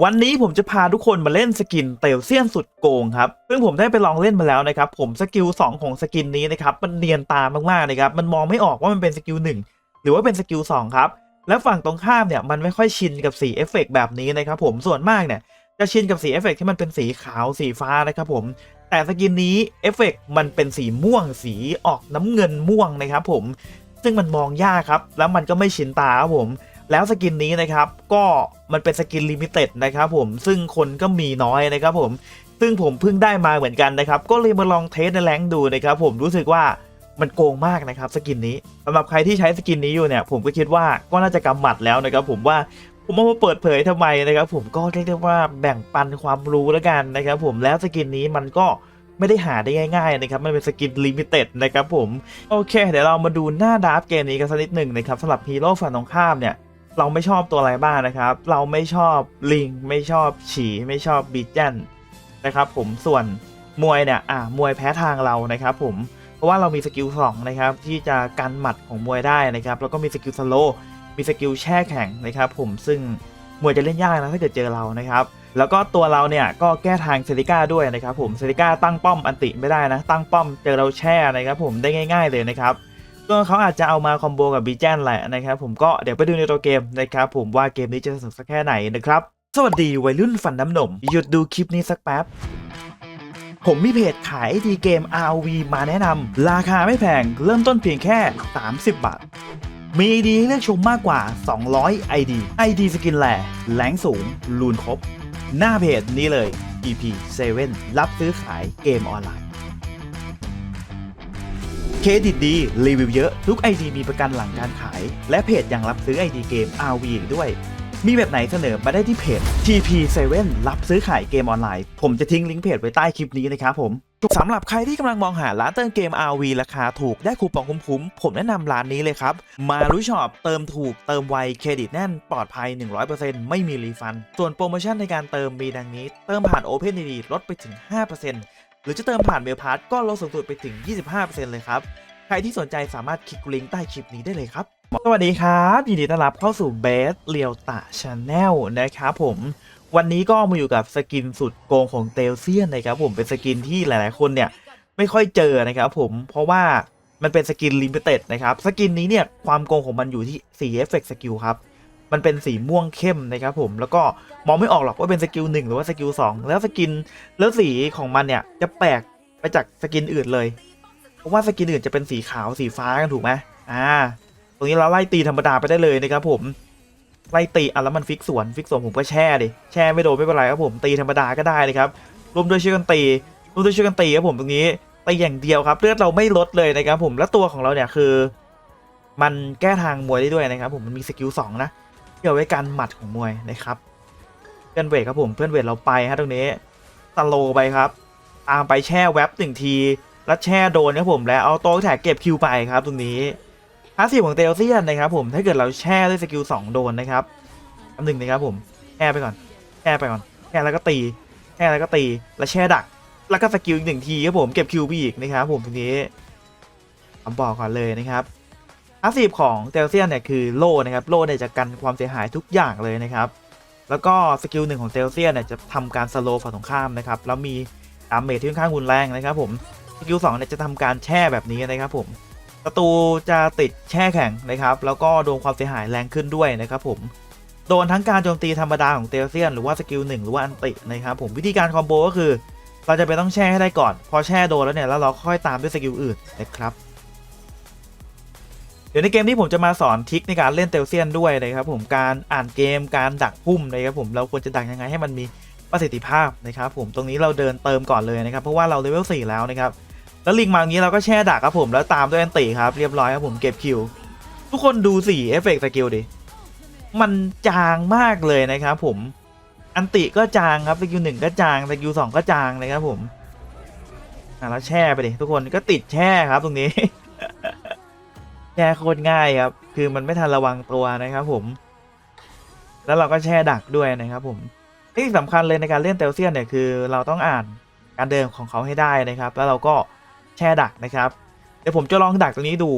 วันนี้ผมจะพาทุกคนมาเล่นสกินเตลเซียนสุดโกงครับ ซึ่งผมได้ไปลองเล่นมาแล้วนะครับ ผมสกิล 2 ของสกินนี้นะครับ มันเนียนตามากๆนะครับ มันมองไม่ออกว่ามันเป็นสกิล 1 หรือว่าเป็นสกิล 2 ครับ และฝั่งตรงข้ามเนี่ยมันไม่ค่อยชินกับสีเอฟเฟกต์แบบนี้นะครับผม ส่วนมากเนี่ยจะชินกับสีเอฟเฟกต์ที่มันเป็นสีขาวสีฟ้านะครับผม แต่สกินนี้เอฟเฟกต์มันเป็นสีม่วง สีออกน้ำเงินม่วงนะครับผม ซึ่งมันมองยากครับ แล้วมันก็ไม่ชินตาครับผม แล้วสกินนี้นะครับก็มันเป็นสกินลิมิเต็ดนะครับผมซึ่งคนก็มีน้อยนะครับผมซึ่งผมเพิ่งได้มาเหมือนกันนะครับ ก็เลยมาลองเทสในแรงดูนะครับผมรู้สึกว่ามันโกงมากนะครับสกินนี้สำหรับใครที่ใช้สกินนี้อยู่เนี่ย ผมก็คิดว่าก็น่าจะกำหมัดแล้วนะครับผมว่าผมเอามาเปิดเผยทำไมนะครับ ผมก็เรียกได้ว่าแบ่งปันความรู้แล้วกันนะครับ ผมแล้วสกินนี้มันก็ไม่ได้หาได้ง่ายๆนะครับมันเป็นสกินลิมิเต็ดนะครับผมโอเค เดี๋ยวเรามาดูหน้าดาราฟเกมนี้กันสักนิดหนึ่งนะครับสำหรับฮีโร่ฝั่งตรงข้ามเนี่ย เราไม่ชอบตัวอะไรบ้างนะครับ เราไม่ชอบลิง ไม่ชอบฉีไม่ชอบบีจันนะครับ ผมส่วนมวยเนี่ยอ่ามวยแพ้ทางเรานะครับ ผมเพราะว่าเรามีสกิล2นะครับที่จะกันหมัดของมวยได้นะครับ แล้วก็มีสกิลสโลมีสกิลแช่แข็งนะครับ ผมซึ่งมวยจะเล่นยากนะถ้าเกิดเจอเรานะครับแล้วก็ตัวเราเนี่ยก็แก้ทางเซริก้าด้วยนะครับผมเซริก้าตั้งป้อมอันติไม่ได้นะ ตั้งป้อมเจอเราแช่นะครับผมได้ง่าย ๆเลยนะครับ ก็เขาอาจจะเอามาคอมโบกับบีแจนแหละนะครับผมก็เดี๋ยวไปดูในตัวเกมนะครับผมว่าเกมนี้จะสนุกสักแค่ไหนนะครับ สวัสดีวัยรุ่นฟันน้ำนม หยุดดูคลิปนี้สักแป๊บผมมีเพจขายไอทีเกม RV มาแนะนำราคาไม่แพง เริ่มต้นเพียงแค่ 30 บาท มีไอดีให้เลือกชมมากกว่า 200 ID ID สกินแหล่แรงสูง ลูนครบ หน้าเพจนี้เลย EP 7 รับซื้อขายเกมออนไลน์ เครดิตดีรีวิวเยอะทุก ID มีประกันหลังการขาย และเพจยังรับซื้อ ID เกม RV อีกด้วย มีแบบไหนเสนอมาได้ที่เพจ TP7 รับซื้อขายเกมออนไลน์ ผมจะทิ้งลิงก์เพจไว้ใต้คลิปนี้นะครับผมสำหรับใครที่กำลังมองหาร้านเติมเกม RV ราคาถูกได้คูปองคุ้มๆ ผมแนะนำร้านนี้เลยครับ มารุช็อปเติมถูกเติมไวเครดิตแน่น ปลอดภัย 100%ไม่มีรีฟัน ส่วนโปรโมชั่นในการเติมมีดังนี้ เติมผ่าน OpenID ลดไปถึง 5% หรือจะเติมผ่านเมลพาร์ก็ลดสูงสุดไปถึง 25%เลยครับ ใครที่สนใจสามารถคลิกลิงก์ใต้คลิปนี้ได้เลยครับ สวัสดีครับยินดีต้อนรับเข้าสู่เบสเรียวตะชาแนลนะครับผม วันนี้ก็มาอยู่กับสกินสุดโกงของเตลเซียนนะครับผมเป็นสกินที่หลายๆ คนเนี่ยไม่ค่อยเจอนะครับผมเพราะว่ามันเป็นสกินลิมิเต็ดนะครับ สกินนี้เนี่ยความโกงของมันอยู่ที่สีเอฟเฟกต์สกิลครับ มันเป็นสีม่วงเข้มนะครับผมแล้วก็มองไม่ออกหรอกว่าเป็นสกิลหนึ่งหรือว่าสกิลสองแล้วสกินแล้วสีของมันเนี่ยจะแปลกไปจากสกินอื่นเลย เพราะว่าสกินอื่นจะเป็นสีขาวสีฟ้ากันถูกไหมอ่า ตรงนี้เราไล่ตีธรรมดาไปได้เลยนะครับผมไล่ตีอะแล้วมันฟิกสวนฟิกสวนผมก็แช่ดิแช่ไม่โดนไม่เป็นไรครับผมตีธรรมดาก็ได้เลยครับรวมด้วยช่วยกันตีรวมด้วยช่วยกันตีครับผมตรงนี้ตีอย่างเดียวครับ เลือดเราไม่ลดเลยนะครับผมแล้วตัวของเราเนี่ยคือ มันแก้ทางมวยได้ด้วยนะครับผมมันมีสกิลสองนะ เกี่ยวไว้การหมัดของมวยนะครับ เพื่อนเวทครับผมเพื่อนเวทเราไปฮะตรงนี้สโลไปครับ ตามไปแช่แว็บหนึ่งที แล้วแช่โดนครับผมแล้วเอาโต๊ะแท็กเก็บคิวไปครับตรงนี้พาสซีของเตลเซียนนะครับผมถ้าเกิดเราแช่ด้วยสกิล2โดนนะครับอันหนึ่งนะครับผมแช่ไปก่อนแช่ไปก่อนแช่แล้วก็ตีแช่แล้วก็ตีแล้วแช่ดัก แล้วก็สกิลอีกหนึ่งทีครับผมเก็บคิวไปอีกนะครับผมตรงนี้ผมบอกก่อนเลยนะครับ พาสซีฟของเตลเซียนเนี่ยคือโล่นะครับโล่เนี่ยจะกันความเสียหายทุกอย่างเลยนะครับ แล้วก็สกิลหนึ่งของเตลเซียนเนี่ยจะทำการสโลว์ฝั่งตรงข้ามนะครับแล้วมีดาเมจที่ค่อนข้างรุนแรงนะครับผมสกิลสองเนี่ยจะทำการแช่แบบนี้นะครับผมศัตรูจะติดแช่แข็งนะครับ แล้วก็โดนความเสียหายแรงขึ้นด้วยนะครับผมโดนทั้งการโจมตีธรรมดาของเตลเซียนหรือว่าสกิลหนึ่งหรือว่าอันตินะครับผมวิธีการคอมโบก็คือ เราจะไปต้องแช่ให้ได้ก่อน พอแช่โดนแล้วเนี่ยแล้วเราค่อยตามด้วยสกิลอื่นนะครับ เดี๋ยวในเกมนี้ผมจะมาสอนทิคในการเล่นเตลเซียนด้วยนะครับผมการอ่านเกมการดักพุ่มนะครับผมเราควรจะดักยังไงให้มันมีประสิทธิภาพนะครับผมตรงนี้เราเดินเติมก่อนเลยนะครับเพราะว่าเราเลเวล4แล้วนะครับแล้วลิงมาอย่างนี้เราก็แช่ดักครับผมแล้วตามด้วยแอนติครับเรียบร้อยครับผมเก็บคิวทุกคนดูสีเอฟเฟกต์สกิลดิมันจางมากเลยนะครับผมอันติก็จางครับสกิลหนึ่งก็จางสกิลสองก็จางนะครับผมอะแล้วแช่ไปดิทุกคนก็ติดแช่ครับตรงนี้ แช่โคตรง่ายครับ คือมันไม่ทันระวังตัวนะครับผม แล้วเราก็แช่ดักด้วยนะครับผมที่สำคัญเลยในการเล่นเตลเซียนเนี่ยคือเราต้องอ่านการเดินของเขาให้ได้นะครับ แล้วเราก็แช่ดักนะครับ เดี๋ยวผมจะลองดักตรงนี้ดู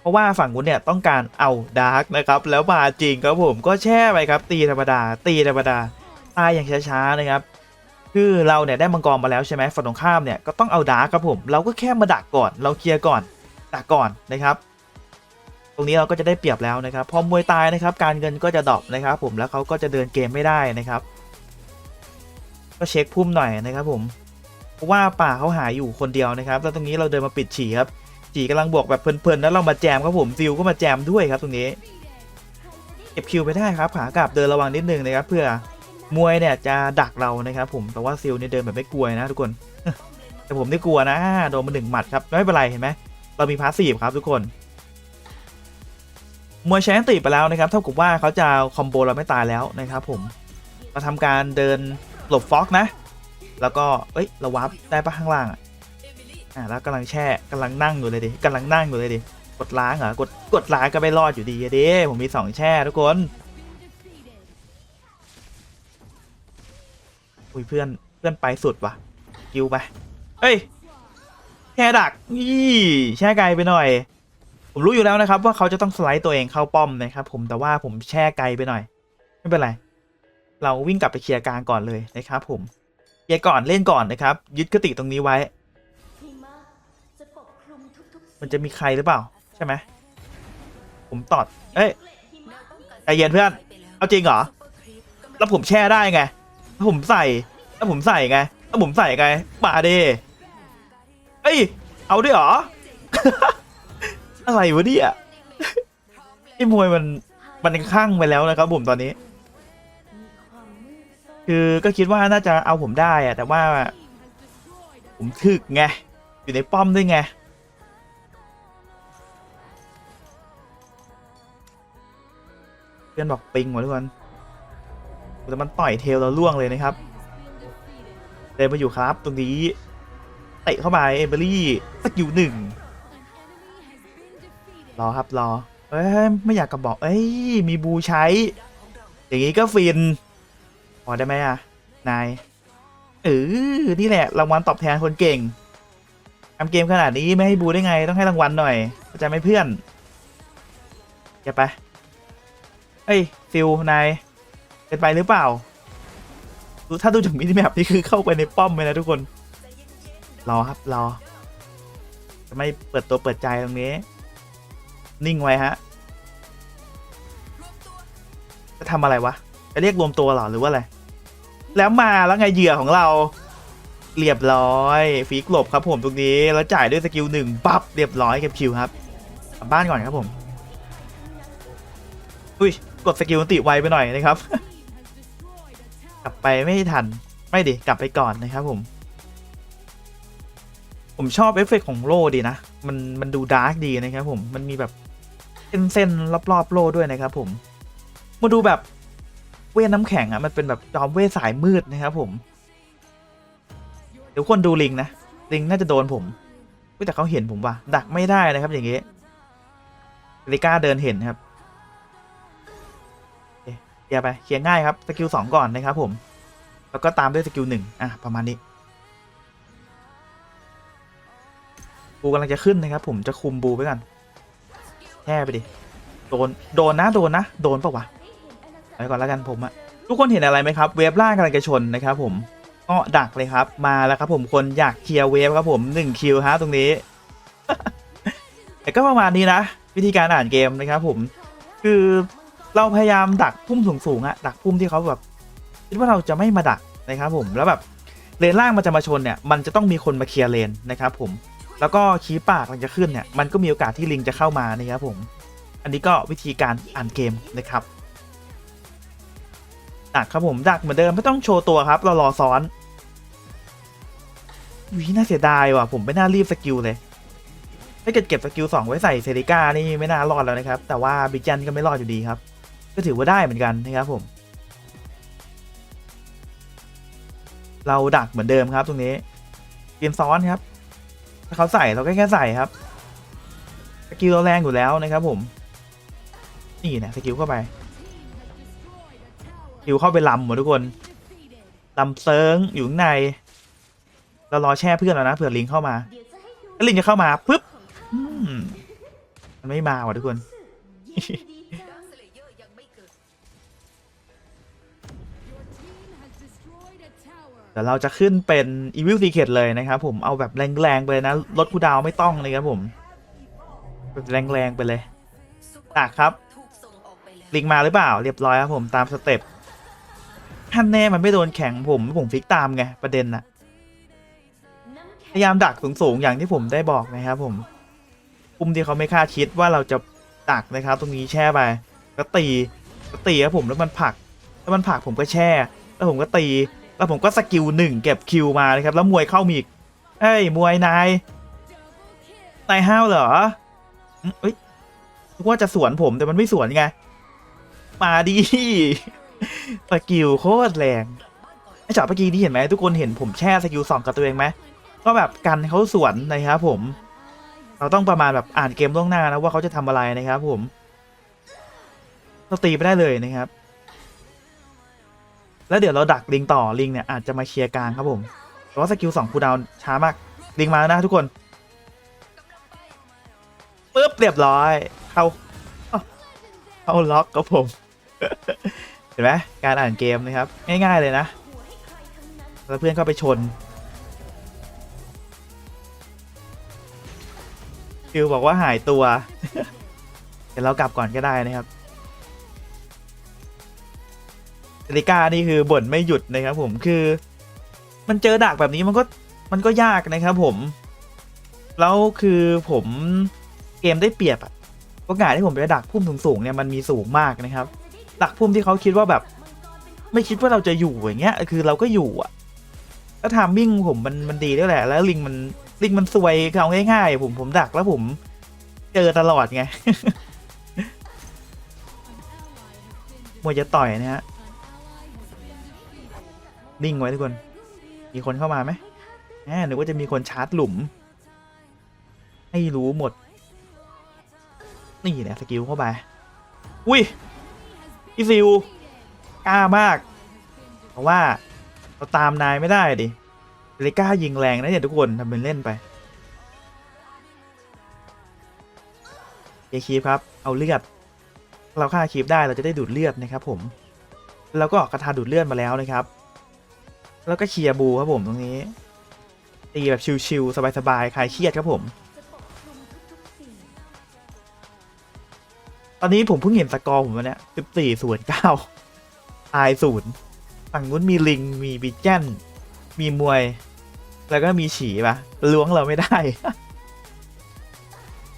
เพราะว่าฝั่งคุณเนี่ยต้องการเอาดาร์กนะครับ แล้วมาจริงครับผมก็แช่ไปครับตีธรรมดา ตีธรรมดาตายอย่างช้าๆนะครับคือเราเนี่ยได้มังกรมาแล้วใช่ไหมฝั่งตรงข้ามเนี่ยก็ต้องเอาดาร์กครับผม เราก็แค่มาดักก่อน เราเคลียร์ก่อนดักก่อนนะครับ รงนี้เราก็จะได้เปรียบแล้วนะครับ พอมวยตายนะครับ การเงินก็จะดรอปนะครับ ผมแล้วเขาก็จะเดินเกมไม่ได้นะครับ ก็เช็คพุ่มหน่อยนะครับ ผมเพราะว่าป่าเขาหายอยู่คนเดียวนะครับ แล้วตรงนี้เราเดินมาปิดฉี่ครับฉี่กำลังบวกแบบเพลินๆแล้วเรามาแจมครับผมฟิลก็มาแจมด้วยครับ ตรงนี้เก็บคิวไปได้ครับขากลับเดินระวังนิดนึงนะครับ เพื่อมวยเนี่ยจะดักเรานะครับ ผมแต่ว่าซิลเนี่ยเดินแบบไม่กลัวนะทุกคนแต่ผมนี่กลัวนะโดนมาหนึ่งหมัดครับไม่เป็นไรเห็นไหมเรามีพาสซีฟครับทุกคน มวยใช้อันติไปแล้วนะครับเท่ากับว่าเขาจะคอมโบเราไม่ตายแล้วนะครับผมมาทำการเดินหลบฟ็อกนะ แล้วก็เอ้ยเราวับได้ปะข้างล่างอะอ่าแล้วกำลังแช่กำลังนั่งอยู่เลยดิกำลังนั่งอยู่เลยดิกดล้างเหรอกดกดล้างก็ไม่รอดอยู่ดีอะดิผมมีสองแช่ทุกคนอุ้ยเพื่อนเพื่อนไปสุดว่ะกิวไปเฮ้ยแช่ดักนี่แช่ไกลไปหน่อย ผมรู้อยู่แล้วนะครับ ว่าเขาจะต้องสไลด์ตัวเองเข้าป้อมนะครับ ผมแต่ว่าผมแช่ไกลไปหน่อย ไม่เป็นไร เราวิ่งกลับไปเคลียร์กลางก่อนเลยนะครับผมเคลียร์ก่อนเล่นก่อนนะครับ ยึดคติตรงนี้ไว้ มันจะมีใครหรือเปล่า ใช่ไหมผมตอด เอ้ยใจเย็นเพื่อน เอาจริงเหรอ แล้วผมแช่ได้ไง แล้วผมใส่ แล้วผมใส่ไง แล้วผมใส่ไงมาเดเอ้ย เอาด้วยเหรอ อะไรวะเนี่ยไอ้มวยมันมันข้างไปแล้วนะครับผมตอนนี้ คือก็คิดว่าน่าจะเอาผมได้อะแต่ว่า ผมถึกไงอยู่ในป้อมด้วยไงเพื่อนบอกปิงหมดทุกคนแต่มันต่อยเทลเราล่วงเลยนะครับเดินมาอยู่ครับ ตรงนี้เตะเข้าไปเอเบอรี่สกิลหนึ่ง รอครับรอเอ้ยไม่อยากกระบอกเอ้ยมีบูใช้ อย่างงี้ก็ฟินพอได้ไหมอะนายเออนี่แหละรางวัลตอบแทนคนเก่งทำเกมขนาดนี้ไม่ให้บูได้ไงต้องให้รางวัลหน่อยเข้าใจไหมเพื่อนอย่าไปเฮ้ยฟิลนายเป็นไปหรือเปล่าถ้าดูจากมินิแมปนี่คือเข้าไปในป้อมเลยนะทุกคนรอครับรอจะไม่เปิดตัวเปิดใจตรงนี้ นิ่งไว้ฮะ จะทำอะไรวะ จะเรียกรวมตัวเหรอหรือว่าอะไร แล้วมาแล้วไงเหยื่อของเรา เรียบร้อย ฟีกหลบครับผมตรงนี้ แล้วจ่ายด้วยสกิลหนึ่งปั๊บเรียบร้อยเก็บคิวครับกลับบ้านก่อนครับผม อุ้ยกดสกิลติไวไปหน่อยนะครับ กลับไปไม่ทัน ไม่ดิกลับไปก่อนนะครับผม ผมชอบเอฟเฟกต์ของโลดีนะ มันมันดูดาร์กดีนะครับผม มันมีแบบ เส้นเส้นรอบๆโลด้วยนะครับผม มาดูแบบเวทน้ำแข็งอะ่ะมันเป็นแบบจอมเวทสายมืดนะครับผม เดี๋ยวคนดูลิงนะลิงน่าจะโดนผมแต่เขาเห็นผมว่ะดักไม่ได้นะครับอย่างเงี้ยลิก้าเดินเห็นครับเคลียร์ไปเคลียร์ง่ายครับสกิลสองก่อนนะครับผม แล้วก็ตามด้วยสกิลหนึ่งอะประมาณนี้บูกำลังจะขึ้นนะครับผมจะคุมบูไปก่อน ช่ไปดิ โดน โดนนะ โดนนะ โดนปะวะ ไปก่อนแล้วกันผมอะทุกคนเห็นอะไรไหมครับ เวฟล่างกำลังจะชนนะครับผม ก็ดักเลยครับ มาแล้วครับผมคนอยากเคลียร์เวฟครับผมหนึ่งคิวฮะตรงนี้ แต่ก็ประมาณนี้นะ วิธีการอ่านเกมนะครับผม คือเราพยายามดักพุ่มสูงๆอะดักพุ่มที่เขาแบบคิดว่าเราจะไม่มาดักนะครับผม แล้วแบบเลนล่างมันจะมาชนเนี่ย มันจะต้องมีคนมาเคลียร์เลนนะครับผม แล้วก็คีย์ปากมันจะขึ้นเนี่ยมันก็มีโอกาสที่ลิงจะเข้ามานะครับผม อันนี้ก็วิธีการอ่านเกมนะครับดักครับผมดักเหมือนเดิมไม่ต้องโชว์ตัวครับ เรารอซ้อนวิน่าเสียดายว่ะผมไม่น่ารีบสกิลเลยถ้าเกิดเก็บสกิลสองไว้ใส่เซริก้านี่ไม่น่ารอดแล้วนะครับ แต่ว่าบิจันก็ไม่รอดอยู่ดีครับ ก็ถือว่าได้เหมือนกันนะครับผม เราดักเหมือนเดิมครับตรงนี้เกมซ้อนครับ ถ้าเขาใส่เราก็แค่ใส่ครับสกิลเราแรงอยู่แล้วนะครับผม นี่นะสกิลเข้าไปสกิลเข้าไปลำหมดทุกคนลำเซิงอยู่ข้างในเรารอแช่เพื่อนแล้วนะเผื่อลิงเข้ามาถ้าลิงจะเข้ามาปุ๊บมันไม่มาว่ะทุกคน ดี๋ยวเราจะขึ้นเป็น Evil Secret เลยนะครับผมเอาแบบแรงๆไปเลยนะลดคูดาวไม่ต้องเลยครับผมแบบแรงๆไปเลยอะครับลิงมาหรือเปล่า เรียบร้อยครับผมตามสเต็ปท่านแน่มันไม่โดนแข็งผมผมฟิกตามไงประเด็นน่ะพยายามดักสูงๆอย่างที่ผมได้บอกนะครับผมปุ่มที่เขาไม่คาดคิดว่าเราจะดักนะครับ ตรงนี้แช่ไปก็ตีก็ตีครับผมแล้วมันผลักแล้วมันผลักผมก็แช่ แล้วผมก็ตี แล้วผมก็สกิลหนึ่งเก็บคิวมาเลยครับ แล้วมวยเข้ามีอีกเอ้ยมวยนายนายห้าวเหรอเอ้ยว่าจะสวนผมแต่มันไม่สวนไง มาดีสกิลโคตรแรงไอ้จอดเมื่อกี้ที่เห็นไหมทุกคนเห็นผมแช่สกิลสองกับตัวเองไหมก็แบบกันเขาสวนนะครับผม เราต้องประมาณแบบอ่านเกมล่วงหน้านะว่าเขาจะทำอะไรนะครับผมเราตีไปได้เลยนะครับ แล้วเดี๋ยวเราดักลิงต่อลิงเนี่ยอาจจะมาเคลียร์กลางครับผมแต่ว่าสกิลสองคูดาวช้ามากลิงมาแล้วนะทุกคนปุ๊บเรียบร้อยเข้าเข้าล็อกครับผม เห็นไหมการอ่านเกมนะครับ ง่าย ๆเลยนะ แล้วเพื่อนก็ไปชนฟิวบอกว่าหายตัว เดี๋ยวเรากลับก่อนก็ได้นะครับ ลิก้านี่คือบ่นไม่หยุดนะครับผมคือ มันเจอดักแบบนี้มันก็มันก็ยากนะครับผม แล้วคือผมเกมได้เปรียบอะโอกาสที่ผมจะดักพุ่มสูงๆเนี่ยมันมีสูงมากนะครับ ดักพุ่มที่เขาคิดว่าแบบ ไม่คิดว่าเราจะอยู่อย่างเงี้ย คือเราก็อยู่อะแล้วทามมิ่งผมมันมันดีด้วยแหละ แล้วลิงมันลิงมันสวยเอาง่ายๆผมผมดักแล้วผมเจอตลอดไงมวยจะต่อยนะฮะ นิ่งไว้ทุกคน มีคนเข้ามาไหมแหมหนึกว่าจะมีคนชาร์จหลุม ให้รู้หมด นี่เนี่ยสกิลเข้าไป อุ้ยพี่ซิวกล้ามาก เพราะว่าเราตามนายไม่ได้ดิเลยกล้ายิงแรงนะเนี่ยทุกคนทำเป็นเล่นไปเอคีฟครับ เอาเลือด เราฆ่าคีฟได้เราจะได้ดูดเลือดนะครับผม แล้วก็ออกกระทาดูดเลือดมาแล้วนะครับ แล้วก็เคลียร์บูครับผมตรงนี้ ตีแบบชิวๆสบายๆคลายเครียดครับผม ตอนนี้ผมเพิ่งเห็นสกอร์ผมวันเนี้ยสิบสี่ส่วนเก้าตายศูนย์ฝั่งนู้นมีลิงมีบิจเจนมีมวย แล้วก็มีฉีปะล้วงเราไม่ได้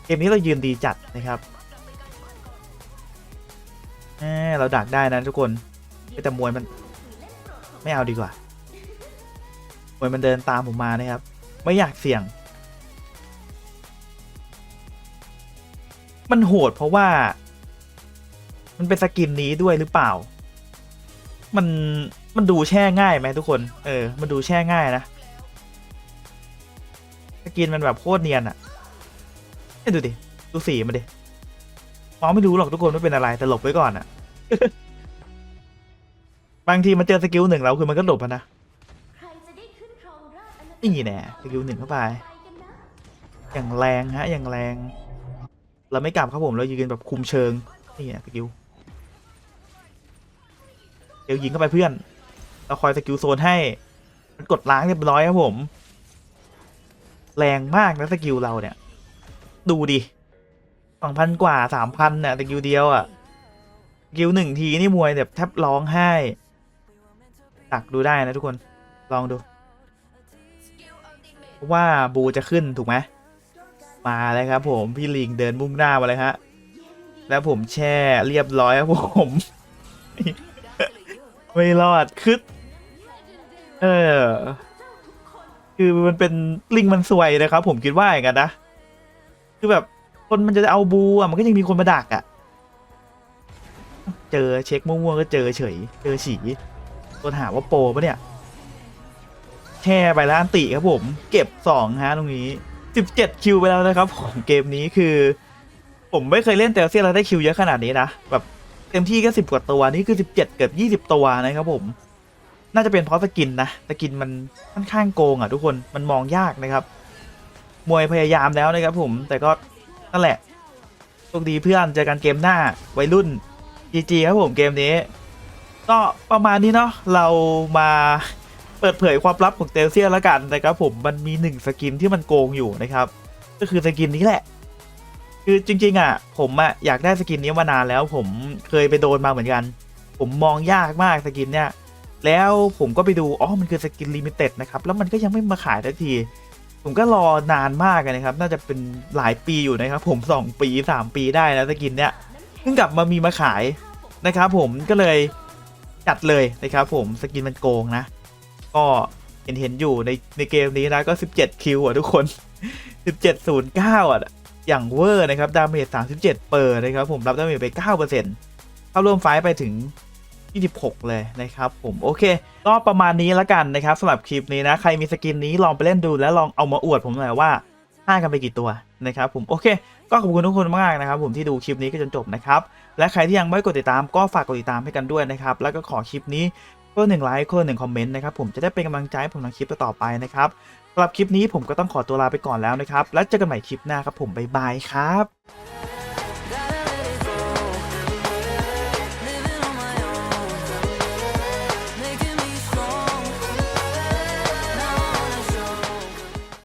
เกมนี้เรายืนดีจัดนะครับเราดักได้นะทุกคนแต่มวยมันไม่เอาดีกว่า มวยมันเดินตามผมมานะครับ ไม่อยากเสี่ยง มันโหดเพราะว่า มันเป็นสกินนี้ด้วยหรือเปล่า มันมันดูแช่ง่ายไหมทุกคน เออ มันดูแช่ง่ายนะ สกินมันแบบโคตรเนียนอะเอ้ยดูดิ ดูสีมันดิมองไม่รู้หรอกทุกคนว่าเป็นอะไรแต่หลบไว้ก่อนอะบางทีมันเจอสกิลหนึ่งแล้วคือมันก็หลบนะ นี่แน่สกิลหนึ่งเข้าไป อย่างแรงฮะ อย่างแรง เราไม่กลับครับผม เรายืนแบบคุมเชิง นี่ไงสกิลเดี๋ยวยิงเข้าไปเพื่อน เราคอยสกิลโซนให้ มันกดล้างเรียบร้อยครับผม แรงมากนะสกิลเราเนี่ย ดูดิสองพันกว่าสามพันเนี่ยสกิลเดียวอะ่ะสกิลหนึ่งทีนี่มวยแบบแทบร้องไห้ ตักดูได้นะทุกคน ลองดู ว่าบูจะขึ้นถูกไหมมาแล้วครับ ผมพี่ลิงเดินมุ่งหน้ามาเลยฮะแล้วผมแช่เรียบร้อยครับผม ไม่รอดคือเออ คือมันเป็นลิงมันสวยนะครับ ผมคิดว่าอย่างนั้นนะคือแบบคนมันจะเอาบูอะมันก็ยังมีคนมาดักอะ เจอเช็คม่วๆก็เจอเฉย เจอฉีตัวหาว่าโปรปะเนี่ย แช่ไปแล้วอันติครับผม เก็บสองฮะตรงนี้สิบเจ็ดคิวไปแล้วนะครับผมเกมนี้คือ ผมไม่เคยเล่นเตลเซียแล้วได้คิวเยอะขนาดนี้นะแบบเต็มที่ก็สิบกว่าตัวนี่คือสิบเจ็ดเกือบยี่สิบตัวนะครับผม น่าจะเป็นเพราะสกินนะสกินมันค่อนข้างโกงอะทุกคนมันมองยากนะครับ มวยพยายามแล้วนะครับผมแต่ก็นั่นแหละโชคดีเพื่อนเจอกันเกมหน้าวัยรุ่น GG ครับผมเกมนี้ ก็ประมาณนี้เนาะเรามา เปิดเผยความลับของเตลเซียแล้วกันนะครับผมมันมีหนึ่งสกินที่มันโกงอยู่นะครับ ก็คือสกินนี้แหละ คือจริง ๆ อะ ผมอะอยากได้สกินนี้มานานแล้ว ผมเคยไปโดนมาเหมือนกัน ผมมองยากมากสกินเนี่ยแล้วผมก็ไปดูอ๋อมันคือสกินลิมิเต็ดนะครับแล้วมันก็ยังไม่มาขายทันที ผมก็รอนานมากนะครับ น่าจะเป็นหลายปีอยู่นะครับ ผม 2 ปี 3 ปีได้แล้วสกินเนี่ยเพิ่งกลับมามีมาขายนะครับ ผมก็เลยจัดเลยนะครับผมสกินมันโกงนะ ก็เห็นเห็นอยู่ในในเกมนี้นะก็ 17 คิวอะทุกคน 1709 อะ อย่างเวอร์นะครับ ดาเมจ 37 เปอร์นะครับ ผมรับดาเมจไป 9%เข้าร่วมไฟไปถึง 26 เลยนะครับผมโอเค ก็ประมาณนี้แล้วกันนะครับสำหรับคลิปนี้นะ ใครมีสกินนี้ลองไปเล่นดูแล้วลองเอามาอวดผมหน่อยว่าห้ากันไปกี่ตัวนะครับผมโอเค ก็ขอบคุณทุกคนมากนะครับ ผมที่ดูคลิปนี้ก็จนจบนะครับ และใครที่ยังไม่กดติดตามก็ฝากกดติดตามให้กันด้วยนะครับ แล้วก็ขอคลิปนี้ คนหนึ่งไลค์คนหนึ่งคอมเมนต์นะครับผมจะได้เป็นกำลังใจให้ผมทำคลิปต่อๆไปนะครับสำหรับคลิปนี้ผมก็ต้องขอตัวลาไปก่อนแล้วนะครับ แล้วเจอกันใหม่คลิปหน้าครับผมบ๊ายบายครับ